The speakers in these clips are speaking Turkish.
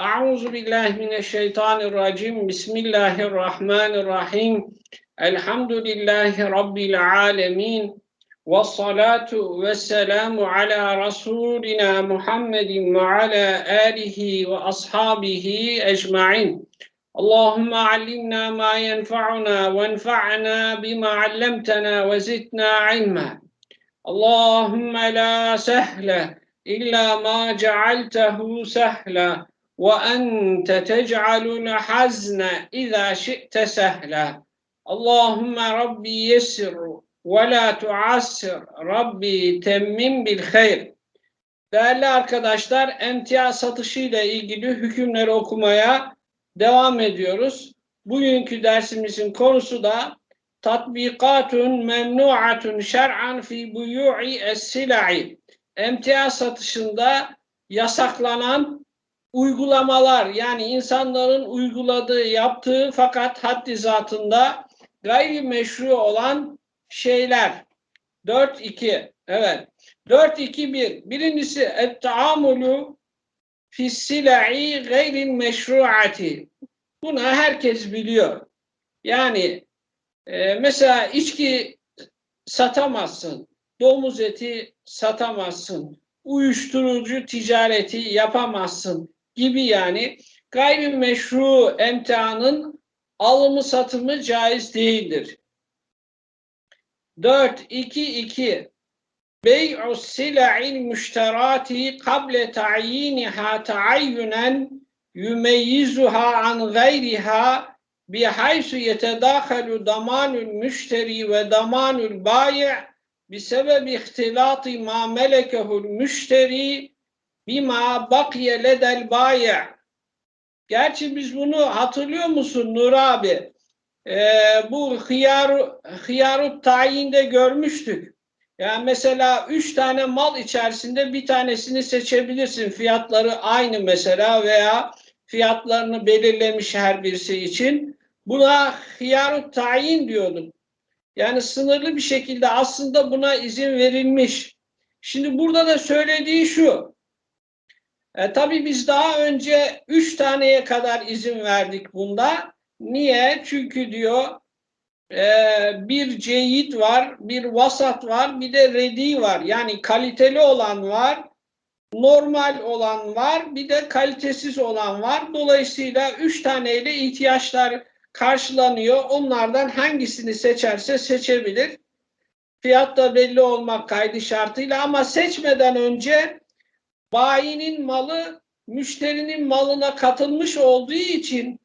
أعوذ بالله من الشيطان الرجيم. بسم الله الرحمن الرحيم. الحمد لله رب العالمين والصلاة والسلام على رسولنا محمد وعلى آله وأصحابه أجمعين. اللهم علمنا ما ينفعنا وانفعنا بما علمتنا وزدنا علما. اللهم لا سهل إلا ما جعلته سهلا. Tec'alul hazne izâ şi'te sehla. Allahümme Rabbi yessir ve la tuassir. Rabbi temmim bil hayr. Değerli arkadaşlar, emtia satışıyla ilgili hükümleri okumaya devam ediyoruz. Bugünkü dersimizin konusu da tatbikatun memnuatun şer'an fi buyu'i es-sila'i. Emtia satışında yasaklanan uygulamalar yani insanların uyguladığı, yaptığı fakat haddi zatında gayri meşru olan şeyler. 4-2. Evet. 4-2-1. Birincisi et-taamulu fissila'i gayril meşruati. Bunu herkes biliyor. Yani e, mesela içki satamazsın, domuz eti satamazsın, uyuşturucu ticareti yapamazsın gibi yani gayrimeşru emtianın alımı satımı caiz değildir. 4 2 2 Bey'u sila'il müşterati kable ta'yiniha ta'ayyunen yumeyyizuha an gayriha bihaysu yetedâhelu damanul müşteri ve damanul bayi' bisebeb ihtilati ma melekehul müşteri bima bakiye ledel bayi' Gerçi biz bunu hatırlıyor musun Nur abi? Ee, bu hıyar, hıyarut tayinde görmüştük. Yani mesela üç tane mal içerisinde bir tanesini seçebilirsin. Fiyatları aynı mesela veya fiyatlarını belirlemiş her birisi için. Buna hıyarut tayin diyorduk. Yani sınırlı bir şekilde aslında buna izin verilmiş. Şimdi burada da söylediği şu. E, tabii biz daha önce üç taneye kadar izin verdik bunda. Niye? Çünkü diyor e, bir ceyit var, bir vasat var, bir de redi var. Yani kaliteli olan var, normal olan var, bir de kalitesiz olan var. Dolayısıyla üç taneyle ihtiyaçlar karşılanıyor. Onlardan hangisini seçerse seçebilir. Fiyat da belli olmak kaydı şartıyla ama seçmeden önce bayinin malı müşterinin malına katılmış olduğu için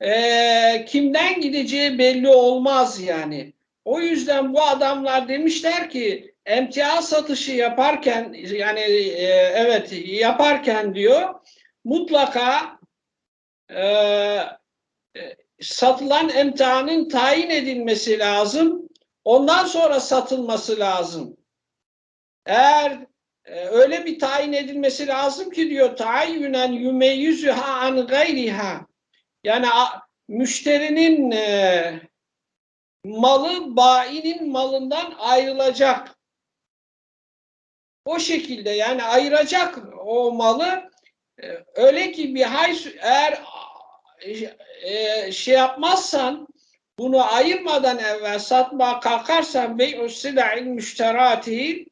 e, kimden gideceği belli olmaz yani. O yüzden bu adamlar demişler ki emtia satışı yaparken yani e, evet yaparken diyor mutlaka e, satılan emtianın tayin edilmesi lazım. Ondan sonra satılması lazım. Eğer e, öyle bir tayin edilmesi lazım ki diyor tayyünen yümeyyüzüha an gayriha yani müşterinin e, malı bayinin malından ayrılacak. O şekilde yani ayıracak o malı e, öyle ki bir hay eğer e, şey yapmazsan bunu ayırmadan evvel satmaya kalkarsan bey'u sila'il müşterati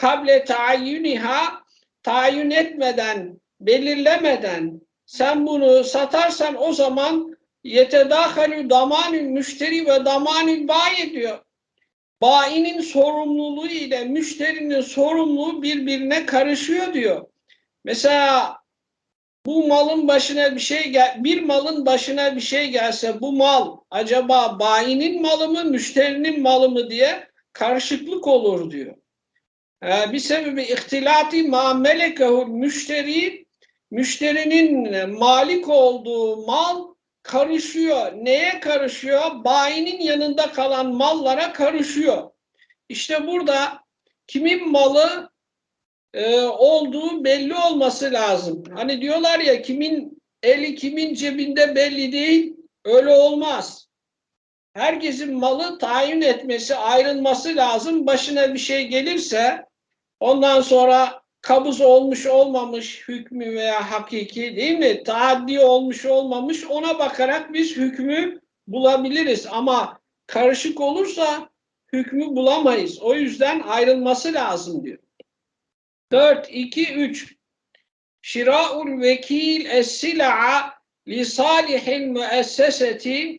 kable tayyuniha tayin etmeden, belirlemeden sen bunu satarsan o zaman yetedahalu damanül müşteri ve damanül bayi diyor. Bayinin sorumluluğu ile müşterinin sorumluluğu birbirine karışıyor diyor. Mesela bu malın başına bir şey gel bir malın başına bir şey gelse bu mal acaba bayinin malı mı müşterinin malı mı diye karışıklık olur diyor. Ee, bir sebebi ihtilati ma melekehul müşteri müşterinin malik olduğu mal karışıyor. Neye karışıyor? Bayinin yanında kalan mallara karışıyor. İşte burada kimin malı e, olduğu belli olması lazım. Hani diyorlar ya kimin eli kimin cebinde belli değil. Öyle olmaz. Herkesin malı tayin etmesi, ayrılması lazım. Başına bir şey gelirse ondan sonra kabız olmuş olmamış hükmü veya hakiki değil mi? Taaddi olmuş olmamış ona bakarak biz hükmü bulabiliriz ama karışık olursa hükmü bulamayız. O yüzden ayrılması lazım diyor. 4, 2, 3 Şira'ul vekil es-sil'a li salihil müesseseti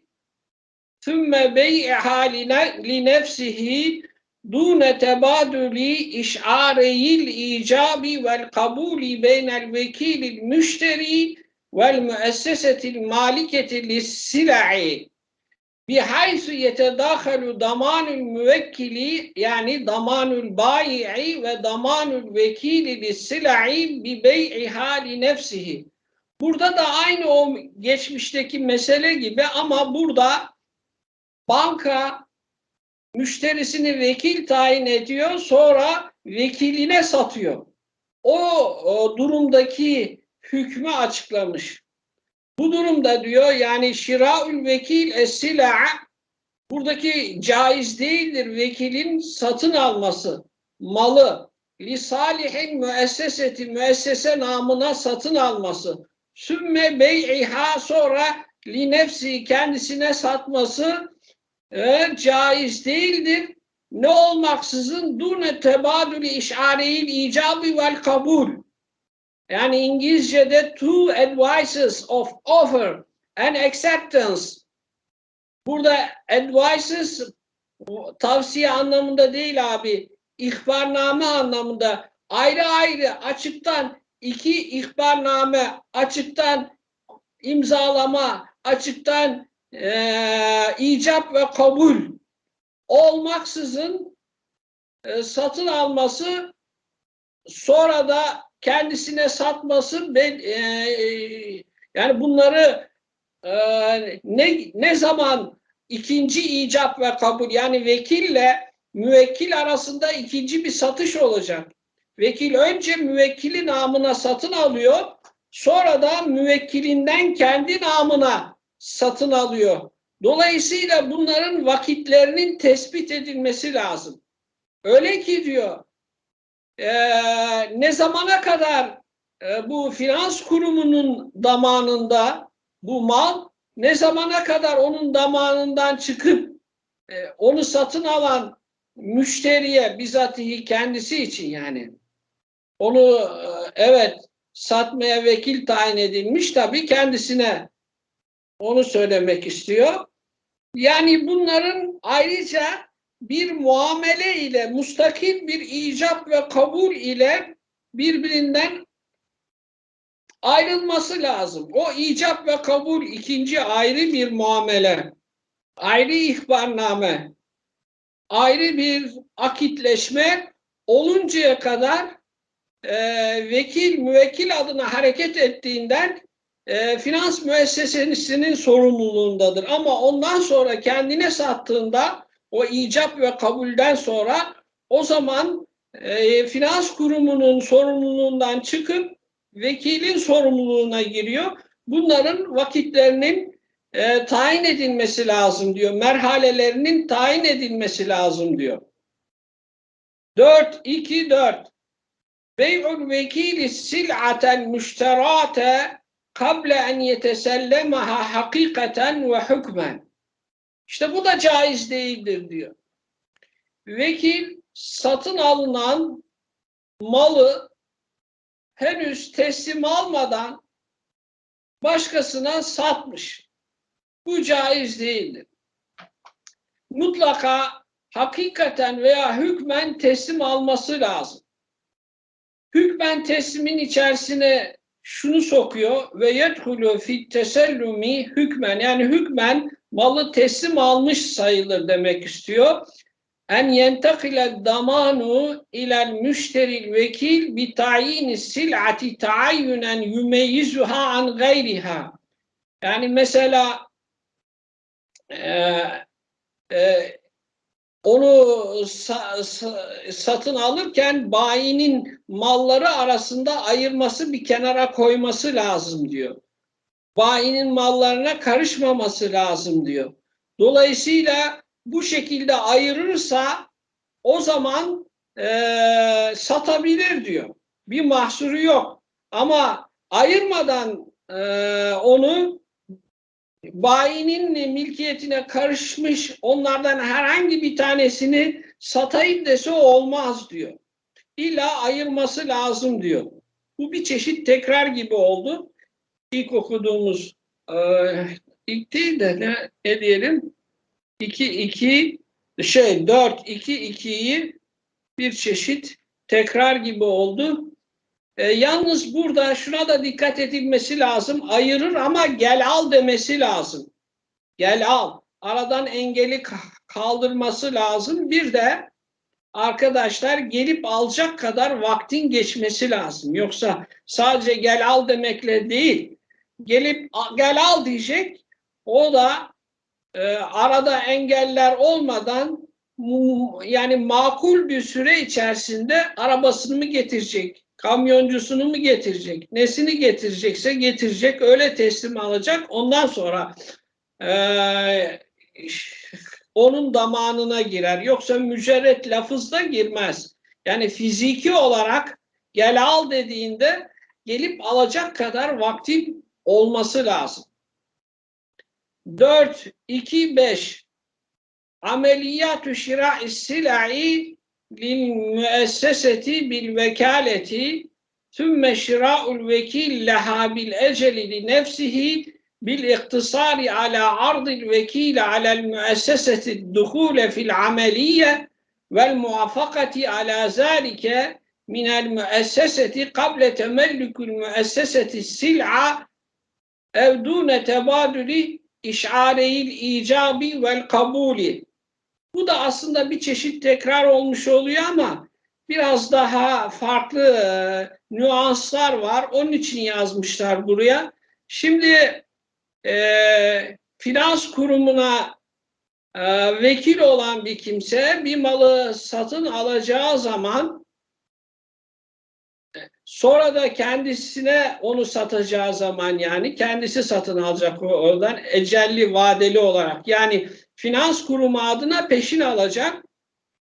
dune tebadülü işareyil icabi vel kabulü beynel vekilil müşteri vel müessesetil maliketi lissila'i bihaysu yetedâhelu damanül müvekkili yani damanül bayi'i ve damanül vekili lissila'i bi bey'i hali nefsihi. Burada da aynı o geçmişteki mesele gibi ama burada banka müşterisini vekil tayin ediyor sonra vekiline satıyor. O, o durumdaki hükmü açıklamış. Bu durumda diyor yani şiraül vekil es-sila buradaki caiz değildir vekilin satın alması malı li salihin müesseseti müessese namına satın alması sümme bey'iha sonra li nefsi kendisine satması e, caiz değildir. Ne olmaksızın dune tebadülü işareyil icabı vel kabul. Yani İngilizce'de two advices of offer and acceptance. Burada advices tavsiye anlamında değil abi. İhbarname anlamında ayrı ayrı açıktan iki ihbarname açıktan imzalama açıktan e, icap ve kabul olmaksızın e, satın alması sonra da kendisine satması ben, e, yani bunları e, ne, ne zaman ikinci icap ve kabul yani vekille müvekkil arasında ikinci bir satış olacak. Vekil önce müvekkili namına satın alıyor sonra da müvekkilinden kendi namına satın alıyor. Dolayısıyla bunların vakitlerinin tespit edilmesi lazım. Öyle ki diyor e, ne zamana kadar e, bu finans kurumunun damanında bu mal ne zamana kadar onun damanından çıkıp e, onu satın alan müşteriye bizatihi kendisi için yani onu e, evet satmaya vekil tayin edilmiş tabii kendisine onu söylemek istiyor. Yani bunların ayrıca bir muamele ile mustakil bir icap ve kabul ile birbirinden ayrılması lazım. O icap ve kabul ikinci ayrı bir muamele, ayrı ihbarname, ayrı bir akitleşme oluncaya kadar e, vekil müvekkil adına hareket ettiğinden e, finans müessesesinin sorumluluğundadır. Ama ondan sonra kendine sattığında o icap ve kabulden sonra o zaman e, finans kurumunun sorumluluğundan çıkıp vekilin sorumluluğuna giriyor. Bunların vakitlerinin e, tayin edilmesi lazım diyor. Merhalelerinin tayin edilmesi lazım diyor. 4 2 4 Bey'ul vekili sil'aten müşterate kable en yetesellemaha hakikaten ve hükmen. İşte bu da caiz değildir diyor. Vekil satın alınan malı henüz teslim almadan başkasına satmış. Bu caiz değildir. Mutlaka hakikaten veya hükmen teslim alması lazım. Hükmen teslimin içerisine şunu sokuyor ve yedhulu fit tesellumi hükmen yani hükmen malı teslim almış sayılır demek istiyor. En yentakile damanu ilel müşteril vekil bi tayini sil'ati taayyunen yumeyyizuha an gayriha. Yani mesela e, e, onu sa sa satın alırken bayinin malları arasında ayırması bir kenara koyması lazım diyor. Bayinin mallarına karışmaması lazım diyor. Dolayısıyla bu şekilde ayırırsa o zaman e, satabilir diyor. bir mahsuru yok. Ama ayırmadan e, onu bayinin milkiyetine karışmış onlardan herhangi bir tanesini satayım dese olmaz diyor. İlla ayırması lazım diyor. Bu bir çeşit tekrar gibi oldu. İlk okuduğumuz e, ilk değil de ne, ne diyelim 2 2 şey 4 2 2'yi bir çeşit tekrar gibi oldu. E, yalnız burada şuna da dikkat edilmesi lazım. Ayırır ama gel al demesi lazım. Gel al. Aradan engeli ka- kaldırması lazım. Bir de arkadaşlar gelip alacak kadar vaktin geçmesi lazım. Yoksa sadece gel al demekle değil. Gelip gel al diyecek. O da e, arada engeller olmadan yani makul bir süre içerisinde arabasını mı getirecek, kamyoncusunu mu getirecek, nesini getirecekse getirecek, öyle teslim alacak. Ondan sonra e, onun damanına girer. Yoksa mücerret lafızda girmez. Yani fiziki olarak gel al dediğinde gelip alacak kadar vaktin olması lazım. 4, 2, 5 ameliyatü şira'i sila'i bil vekaleti ثم شراء الوكيل لها بالأجل لنفسه بالاقتصار على عرض الوكيل على المؤسسة الدخول في العملية والموافقة على ذلك من المؤسسة قبل تملك المؤسسة السلعة أو دون تبادل icabi vel kabuli. Bu da aslında bir çeşit tekrar olmuş oluyor ama biraz daha farklı e, nüanslar var. Onun için yazmışlar buraya. Şimdi e, finans kurumuna e, vekil olan bir kimse bir malı satın alacağı zaman Sonra da kendisine onu satacağı zaman yani kendisi satın alacak oradan ecelli vadeli olarak. Yani finans kurumu adına peşin alacak.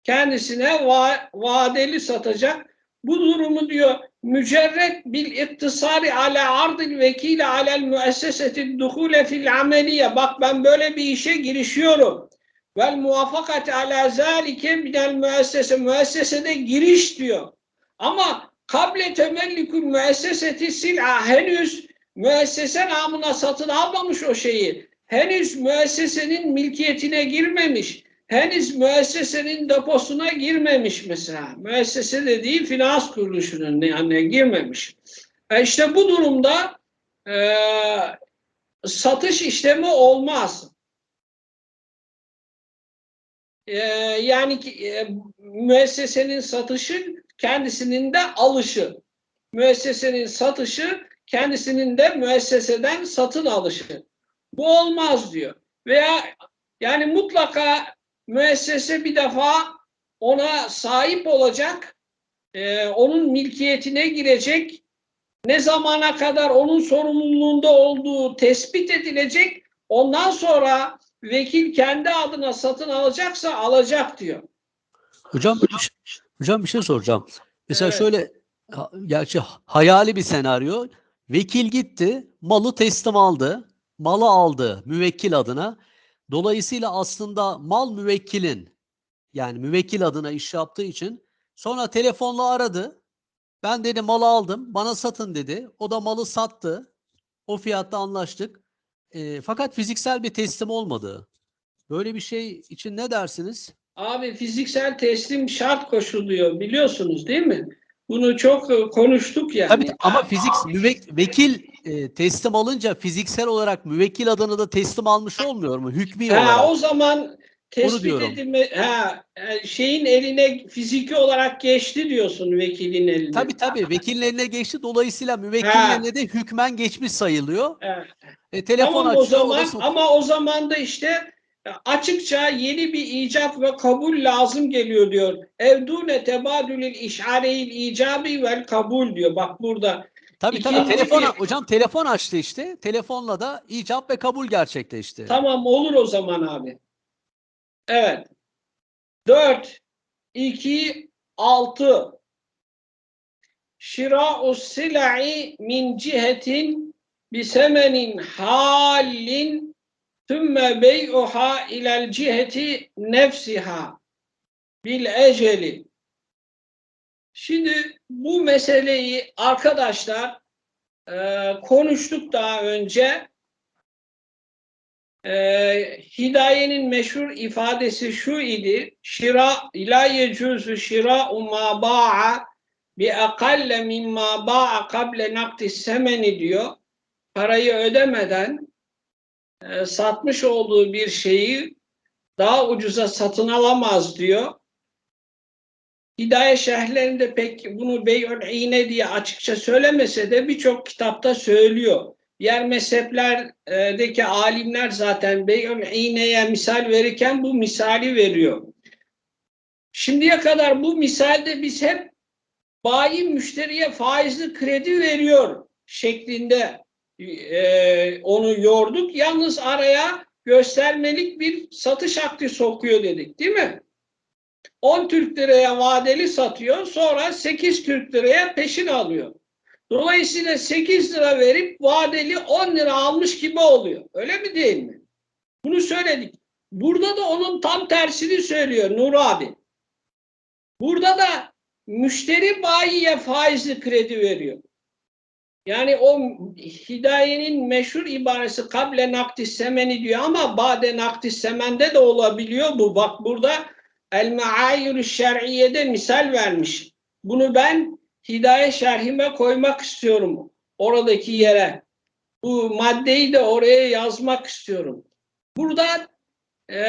Kendisine va- vadeli satacak. Bu durumu diyor mücerret bil iktisari ala ardil vekile alel müesseseti duhule fil ameliye. Bak ben böyle bir işe girişiyorum. Vel muvafakat ala zalike minel müessese. Müessesede giriş diyor. Ama kable temellikül müesseseti sil'a henüz müessese namına satın almamış o şeyi. Henüz müessesenin milkiyetine girmemiş. Henüz müessesenin deposuna girmemiş mesela. Müessese de değil finans kuruluşunun yani girmemiş. E işte bu durumda e, satış işlemi olmaz. E, yani e, müessesenin satışı kendisinin de alışı. Müessesenin satışı kendisinin de müesseseden satın alışı. Bu olmaz diyor. Veya yani mutlaka müessese bir defa ona sahip olacak, e, onun milkiyetine girecek, ne zamana kadar onun sorumluluğunda olduğu tespit edilecek, ondan sonra vekil kendi adına satın alacaksa alacak diyor. Hocam, hocam bir şey soracağım. Mesela Evet. şöyle gerçi hayali bir senaryo. Vekil gitti, malı teslim aldı, malı aldı müvekkil adına. Dolayısıyla aslında mal müvekkilin yani müvekkil adına iş yaptığı için sonra telefonla aradı. Ben dedi malı aldım, bana satın dedi. O da malı sattı. O fiyatta anlaştık. E, fakat fiziksel bir teslim olmadı. Böyle bir şey için ne dersiniz? Abi fiziksel teslim şart koşuluyor biliyorsunuz değil mi? Bunu çok e, konuştuk yani. Tabii ama fizik müvek- vekil e, teslim alınca fiziksel olarak müvekkil adını da teslim almış olmuyor mu? Hükmü olarak. Ha, o zaman tespit edilme ha, e, şeyin eline fiziki olarak geçti diyorsun vekilin eline. Tabii tabii vekilin eline geçti. Dolayısıyla müvekkilin Ha. eline de hükmen geçmiş sayılıyor. Evet. E, telefon Tamam açıyor. o zaman ama o zaman da işte açıkça yeni bir icap ve kabul lazım geliyor diyor. Evdune tebadülül işareyil icabi vel kabul diyor. Bak burada tabii tabii ikinci telefon bir- hocam telefon açtı işte. Telefonla da icap ve kabul gerçekleşti. Tamam olur o zaman abi. Evet. 4, 2, 6. şira'u sila'i min cihetin bisemenin halin tümme bey'uha ilel ciheti nefsiha bil eceli. Şimdi bu meseleyi arkadaşlar e, konuştuk daha önce. E, hidayenin meşhur ifadesi şu idi. Şira la yecuzu şira'u ma ba'a bi akalle mimma ba'a kable nakti semeni diyor. Parayı ödemeden e, satmış olduğu bir şeyi daha ucuza satın alamaz diyor. Hidaye şerhlerinde pek bunu Beyül İğne diye açıkça söylemese de birçok kitapta söylüyor. Diğer mezheplerdeki alimler zaten Beyül İğne'ye misal verirken bu misali veriyor. Şimdiye kadar bu misalde biz hep bayi müşteriye faizli kredi veriyor şeklinde e, onu yorduk. Yalnız araya göstermelik bir satış akdi sokuyor dedik değil mi? 10 Türk liraya vadeli satıyor sonra 8 Türk liraya peşin alıyor. Dolayısıyla 8 lira verip vadeli 10 lira almış gibi oluyor. Öyle mi değil mi? Bunu söyledik. Burada da onun tam tersini söylüyor Nur abi. Burada da müşteri bayiye faizli kredi veriyor. Yani o hidayenin meşhur ibaresi kable nakdi semeni diyor ama bade nakdi semende de olabiliyor bu. Bak burada El Meayir Şer'iye'de misal vermiş. Bunu ben hidaye şerhime koymak istiyorum oradaki yere. Bu maddeyi de oraya yazmak istiyorum. Burada e,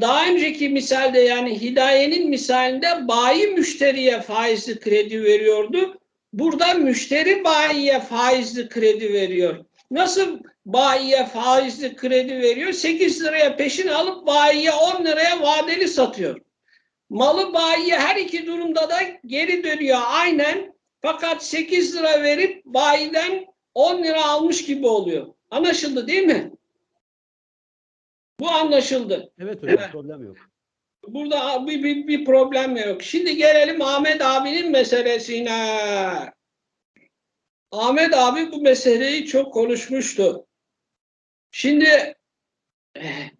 daha önceki misalde yani hidayenin misalinde bayi müşteriye faizli kredi veriyordu. Burada müşteri bayiye faizli kredi veriyor. Nasıl bayiye faizli kredi veriyor? 8 liraya peşin alıp bayiye 10 liraya vadeli satıyor. Malı bayiye her iki durumda da geri dönüyor aynen. Fakat 8 lira verip bayiden 10 lira almış gibi oluyor. Anlaşıldı değil mi? Bu anlaşıldı. Evet hocam evet. problem yok. Burada bir, bir, bir problem yok. Şimdi gelelim Ahmet abinin meselesine. Ahmet abi bu meseleyi çok konuşmuştu. Şimdi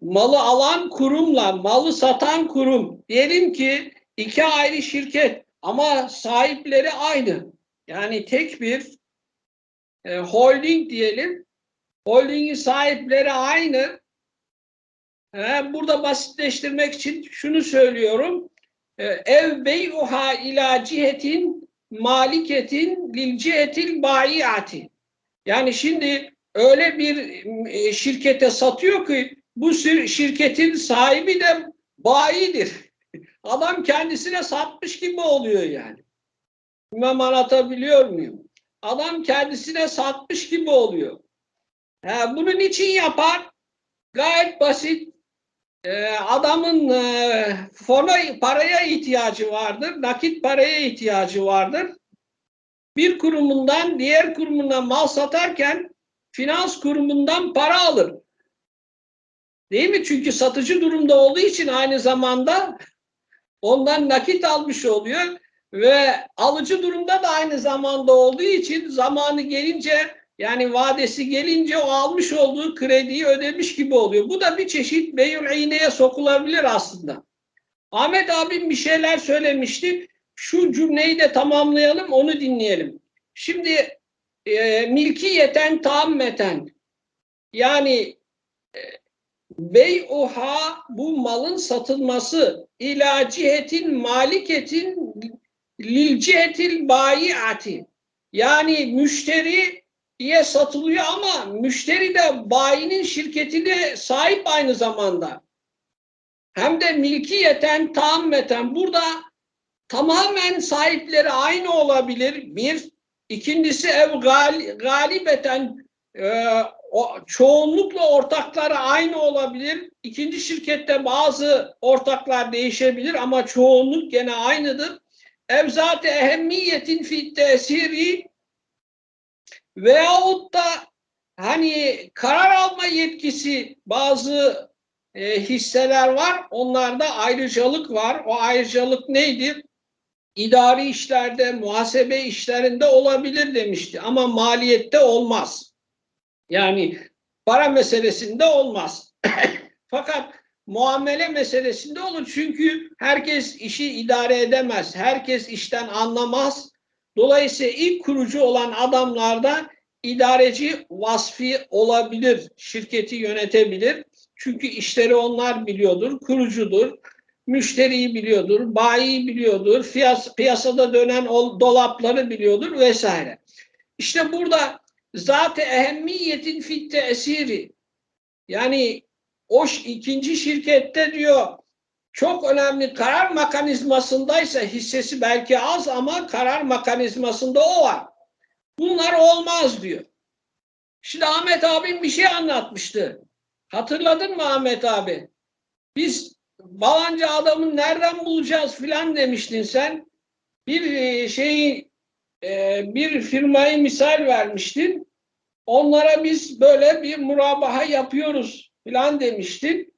malı alan kurumla malı satan kurum diyelim ki iki ayrı şirket ama sahipleri aynı. Yani tek bir e, holding diyelim. Holdingin sahipleri aynı. E, burada basitleştirmek için şunu söylüyorum. E, ev beyuha ila cihetin maliketin lil cihetil bayiati. Yani şimdi öyle bir e, şirkete satıyor ki bu şirketin sahibi de bayidir. Adam kendisine satmış gibi oluyor yani. Bilmem anlatabiliyor muyum? Adam kendisine satmış gibi oluyor. Ha, bunu niçin yapar? Gayet basit. Ee, adamın e, fona, paraya ihtiyacı vardır. Nakit paraya ihtiyacı vardır. Bir kurumundan diğer kurumuna mal satarken finans kurumundan para alır. Değil mi? Çünkü satıcı durumda olduğu için aynı zamanda ondan nakit almış oluyor ve alıcı durumda da aynı zamanda olduğu için zamanı gelince yani vadesi gelince o almış olduğu krediyi ödemiş gibi oluyor. Bu da bir çeşit beyül iğneye sokulabilir aslında. Ahmet abim bir şeyler söylemişti. Şu cümleyi de tamamlayalım, onu dinleyelim. Şimdi e, milkiyeten tammeten yani e, bey'uha bu malın satılması ila cihetin maliketin lil cihetil bayiati yani müşteriye satılıyor ama müşteri de bayinin şirketine sahip aynı zamanda. Hem de milkiyeten tammeten burada tamamen sahipleri aynı olabilir. Bir, ikincisi ev gal, galibeten e, o, çoğunlukla ortakları aynı olabilir. İkinci şirkette bazı ortaklar değişebilir ama çoğunluk gene aynıdır. Evzat-ı ehemmiyetin fi tesiri veyahut da hani karar alma yetkisi bazı e, hisseler var. Onlarda ayrıcalık var. O ayrıcalık neydi? idari işlerde, muhasebe işlerinde olabilir demişti ama maliyette olmaz. Yani para meselesinde olmaz. Fakat muamele meselesinde olur çünkü herkes işi idare edemez. Herkes işten anlamaz. Dolayısıyla ilk kurucu olan adamlarda idareci vasfi olabilir. Şirketi yönetebilir. Çünkü işleri onlar biliyordur, kurucudur, müşteriyi biliyordur, bayi biliyordur, fiyas, piyasada dönen ol, dolapları biliyordur vesaire. İşte burada zat-ı ehemmiyetin fit tesiri yani o ikinci şirkette diyor çok önemli karar mekanizmasındaysa hissesi belki az ama karar mekanizmasında o var. Bunlar olmaz diyor. Şimdi Ahmet abim bir şey anlatmıştı. Hatırladın mı Ahmet abi? Biz balanca adamın nereden bulacağız filan demiştin sen. Bir e, şeyi e, bir firmayı misal vermiştin. Onlara biz böyle bir murabaha yapıyoruz filan demiştin.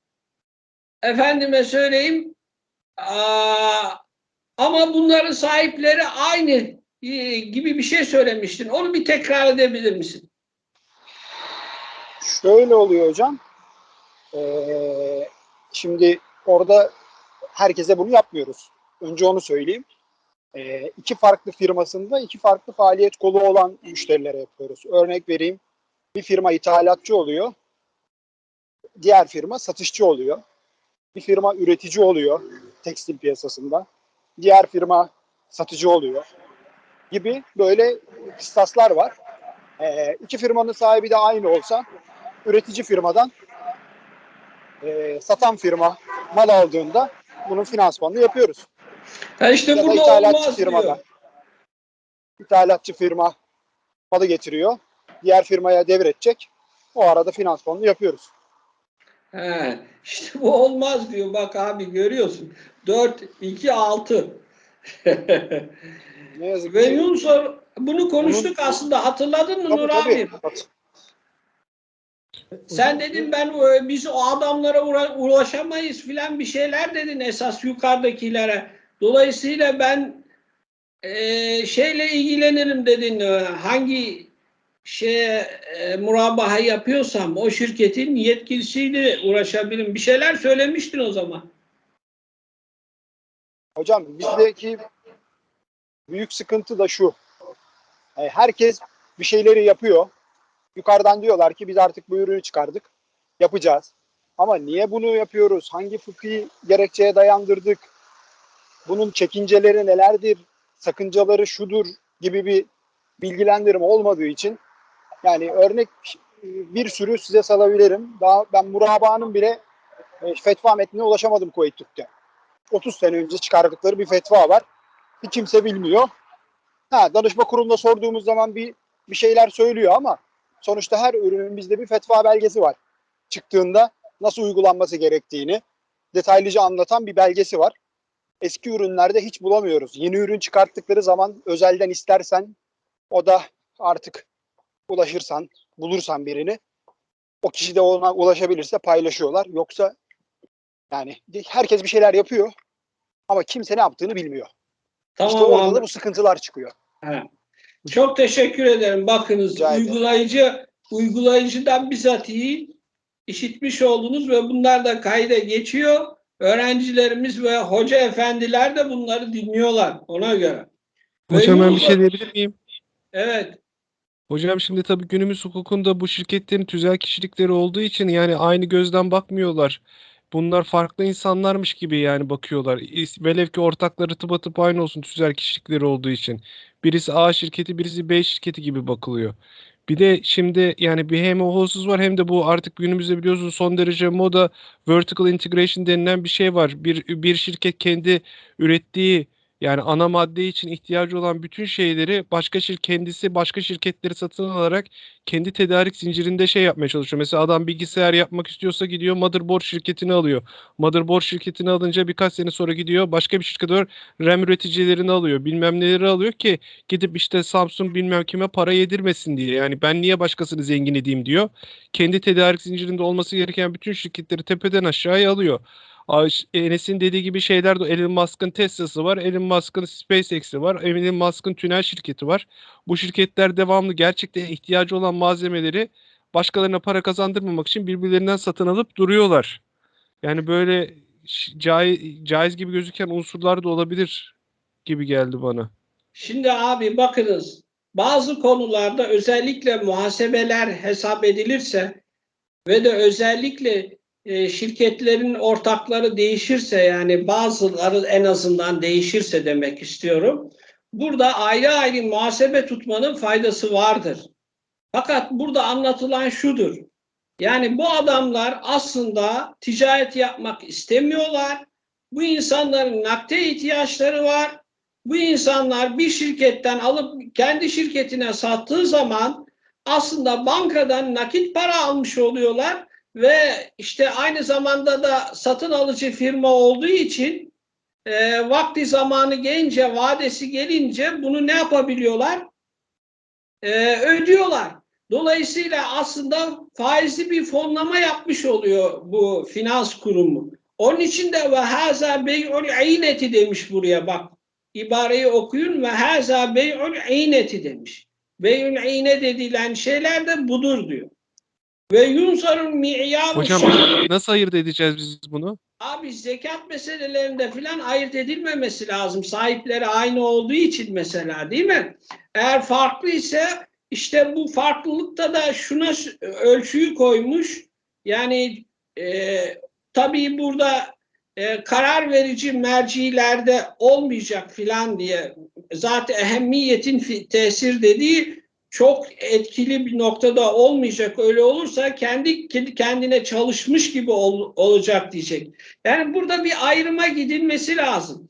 Efendime söyleyeyim ama bunların sahipleri aynı e, gibi bir şey söylemiştin. Onu bir tekrar edebilir misin? Şöyle oluyor hocam. Ee, şimdi orada herkese bunu yapmıyoruz. Önce onu söyleyeyim. Ee, iki farklı firmasında iki farklı faaliyet kolu olan müşterilere yapıyoruz. Örnek vereyim. Bir firma ithalatçı oluyor. Diğer firma satışçı oluyor. Bir firma üretici oluyor tekstil piyasasında. Diğer firma satıcı oluyor gibi böyle kıstaslar var. Ee, iki firmanın sahibi de aynı olsa üretici firmadan e, satan firma mal aldığında bunun finansmanını yapıyoruz. Ha işte Ya da burada ithalatçı olmaz firmada. diyor. İthalatçı firma malı getiriyor. Diğer firmaya devredecek. O arada finansmanını yapıyoruz. He, işte bu olmaz diyor. Bak abi görüyorsun. 4, 2, 6. Ne yazık Ve. Yunus bunu konuştuk aslında. Hatırladın mı Tabii, Nur tabii. abi? Sen dedin ben biz o adamlara uğra- ulaşamayız filan bir şeyler dedin esas yukarıdakilere. Dolayısıyla ben e, şeyle ilgilenirim dedin. Hangi şey e, murabaha yapıyorsam o şirketin yetkilisiyle uğraşabilirim. Bir şeyler söylemiştin o zaman. Hocam bizdeki büyük sıkıntı da şu. E, Herkes bir şeyleri yapıyor. Yukarıdan diyorlar ki biz artık bu ürünü çıkardık. Yapacağız. Ama niye bunu yapıyoruz? Hangi fıkhi gerekçeye dayandırdık? Bunun çekinceleri nelerdir? Sakıncaları şudur gibi bir bilgilendirme olmadığı için yani örnek bir sürü size salabilirim. Daha ben murabaanın bile e, fetva metnine ulaşamadım Kuveyt Türk'te. 30 sene önce çıkardıkları bir fetva var. Hiç kimse bilmiyor. Ha, danışma kurulunda sorduğumuz zaman bir bir şeyler söylüyor ama sonuçta her ürünün bizde bir fetva belgesi var. Çıktığında nasıl uygulanması gerektiğini detaylıca anlatan bir belgesi var. Eski ürünlerde hiç bulamıyoruz. Yeni ürün çıkarttıkları zaman özelden istersen o da artık ulaşırsan, bulursan birini o kişi de ona ulaşabilirse paylaşıyorlar. Yoksa yani herkes bir şeyler yapıyor ama kimse ne yaptığını bilmiyor. Tamam işte orada da bu sıkıntılar çıkıyor. He. Çok teşekkür ederim. Bakınız Rica ederim. uygulayıcı uygulayıcıdan bizatihi işitmiş oldunuz ve bunlar da kayda geçiyor. Öğrencilerimiz ve hoca efendiler de bunları dinliyorlar ona göre. Hocam ben bir şey diyebilir miyim? Evet. Hocam şimdi tabii günümüz hukukunda bu şirketlerin tüzel kişilikleri olduğu için yani aynı gözden bakmıyorlar. Bunlar farklı insanlarmış gibi yani bakıyorlar. İs- Velev ki ortakları tıpatıp aynı olsun tüzel kişilikleri olduğu için. Birisi A şirketi, birisi B şirketi gibi bakılıyor. Bir de şimdi yani bir hem hukuksuz var hem de bu artık günümüzde biliyorsunuz son derece moda vertical integration denilen bir şey var. Bir bir şirket kendi ürettiği yani ana madde için ihtiyacı olan bütün şeyleri başka şir kendisi başka şirketleri satın alarak kendi tedarik zincirinde şey yapmaya çalışıyor. Mesela adam bilgisayar yapmak istiyorsa gidiyor motherboard şirketini alıyor. Motherboard şirketini alınca birkaç sene sonra gidiyor başka bir şirkete RAM üreticilerini alıyor. Bilmem neleri alıyor ki gidip işte Samsung bilmem kime para yedirmesin diye. Yani ben niye başkasını zengin edeyim diyor. Kendi tedarik zincirinde olması gereken bütün şirketleri tepeden aşağıya alıyor. Enes'in dediği gibi şeyler de Elon Musk'ın Tesla'sı var, Elon Musk'ın SpaceX'i var, Elon Musk'ın tünel şirketi var. Bu şirketler devamlı gerçekten ihtiyacı olan malzemeleri başkalarına para kazandırmamak için birbirlerinden satın alıp duruyorlar. Yani böyle caiz, caiz gibi gözüken unsurlar da olabilir gibi geldi bana. Şimdi abi bakınız bazı konularda özellikle muhasebeler hesap edilirse ve de özellikle e, şirketlerin ortakları değişirse yani bazıları en azından değişirse demek istiyorum. Burada ayrı ayrı muhasebe tutmanın faydası vardır. Fakat burada anlatılan şudur. Yani bu adamlar aslında ticaret yapmak istemiyorlar. Bu insanların nakde ihtiyaçları var bu insanlar bir şirketten alıp kendi şirketine sattığı zaman aslında bankadan nakit para almış oluyorlar ve işte aynı zamanda da satın alıcı firma olduğu için e, vakti zamanı gelince vadesi gelince bunu ne yapabiliyorlar? E, ödüyorlar. Dolayısıyla aslında faizli bir fonlama yapmış oluyor bu finans kurumu. Onun için de ve haza bey'ul ayneti demiş buraya bak ibareyi okuyun ve haza bey'ul ayneti demiş. Bey'ul ayne dedilen şeyler de budur diyor. Ve yunsarun mi'yaru Hocam nasıl ayırt edeceğiz biz bunu? Abi zekat meselelerinde filan ayırt edilmemesi lazım. Sahipleri aynı olduğu için mesela değil mi? Eğer farklı ise işte bu farklılıkta da şuna ölçüyü koymuş. Yani e, tabii burada e, karar verici mercilerde olmayacak filan diye zaten ehemmiyetin tesir dediği çok etkili bir noktada olmayacak. Öyle olursa kendi kendi kendine çalışmış gibi ol- olacak diyecek. Yani burada bir ayrıma gidilmesi lazım.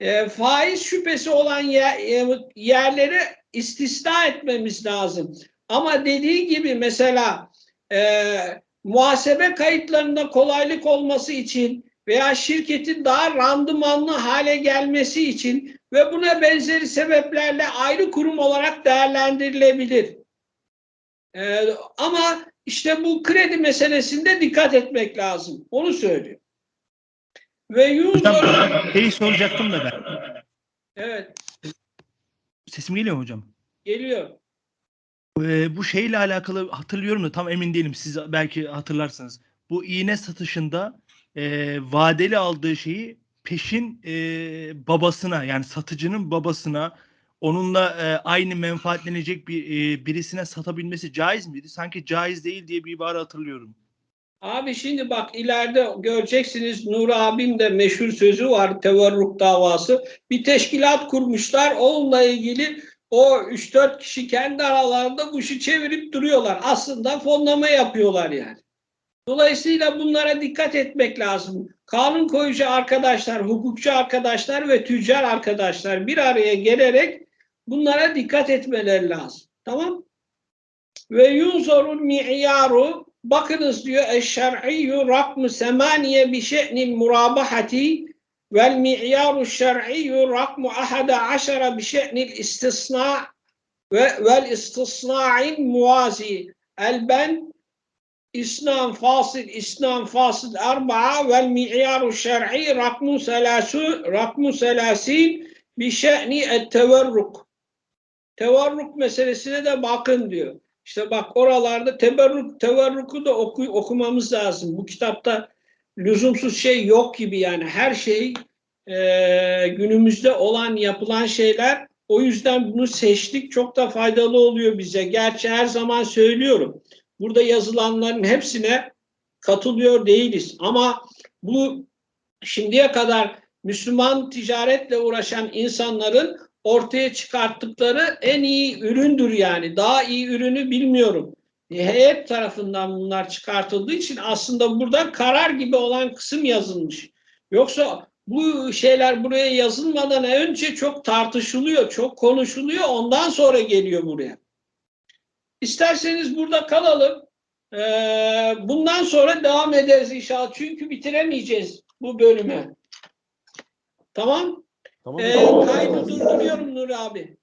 E, faiz şüphesi olan ye- e, yerleri istisna etmemiz lazım. Ama dediği gibi mesela e, muhasebe kayıtlarında kolaylık olması için veya şirketin daha randımanlı hale gelmesi için ve buna benzeri sebeplerle ayrı kurum olarak değerlendirilebilir. E, ama işte bu kredi meselesinde dikkat etmek lazım. Onu söylüyor. Ve Hocam yunzor şeyi soracaktım da ben. evet Sesim geliyor mu hocam? geliyor. Ee, bu şeyle alakalı hatırlıyorum da tam emin değilim. Siz belki hatırlarsınız. Bu iğne satışında e, vadeli aldığı şeyi peşin e, babasına yani satıcının babasına onunla e, aynı menfaatlenecek bir e, birisine satabilmesi caiz miydi? Sanki caiz değil diye bir ibare hatırlıyorum. Abi şimdi bak ileride göreceksiniz Nur abim de meşhur sözü var tevarruk davası. Bir teşkilat kurmuşlar onunla ilgili o 3-4 kişi kendi aralarında bu işi çevirip duruyorlar. Aslında fonlama yapıyorlar yani. Dolayısıyla bunlara dikkat etmek lazım. Kanun koyucu arkadaşlar, hukukçu arkadaşlar ve tüccar arkadaşlar bir araya gelerek bunlara dikkat etmeleri lazım. Tamam? Ve yunzorul mi'yaru bakınız diyor eşşer'iyyu rakmı semaniye bi şe'nil murabahati vel mi'yaru şer'iyyu rakmı ahada aşara bi şe'nil istisna ve vel istisna'in muvazi elben isnan fasil isnan fasil arba'a vel mi'yaru şer'i rakmu selasu rakmu selasin bi şe'ni et teverruk tevarruk meselesine de bakın diyor. İşte bak oralarda teberruk, tevarruku da oku, okumamız lazım. Bu kitapta lüzumsuz şey yok gibi yani her şey e, günümüzde olan yapılan şeyler. O yüzden bunu seçtik çok da faydalı oluyor bize. Gerçi her zaman söylüyorum. Burada yazılanların hepsine katılıyor değiliz. Ama bu şimdiye kadar Müslüman ticaretle uğraşan insanların ortaya çıkarttıkları en iyi üründür yani. Daha iyi ürünü bilmiyorum. Heyet tarafından bunlar çıkartıldığı için aslında burada karar gibi olan kısım yazılmış. Yoksa bu şeyler buraya yazılmadan önce çok tartışılıyor, çok konuşuluyor. Ondan sonra geliyor buraya. İsterseniz burada kalalım. Ee, bundan sonra devam ederiz inşallah. Çünkü bitiremeyeceğiz bu bölümü. Tamam? Tamam. Ee, kaydı durduruyorum Nuri abi.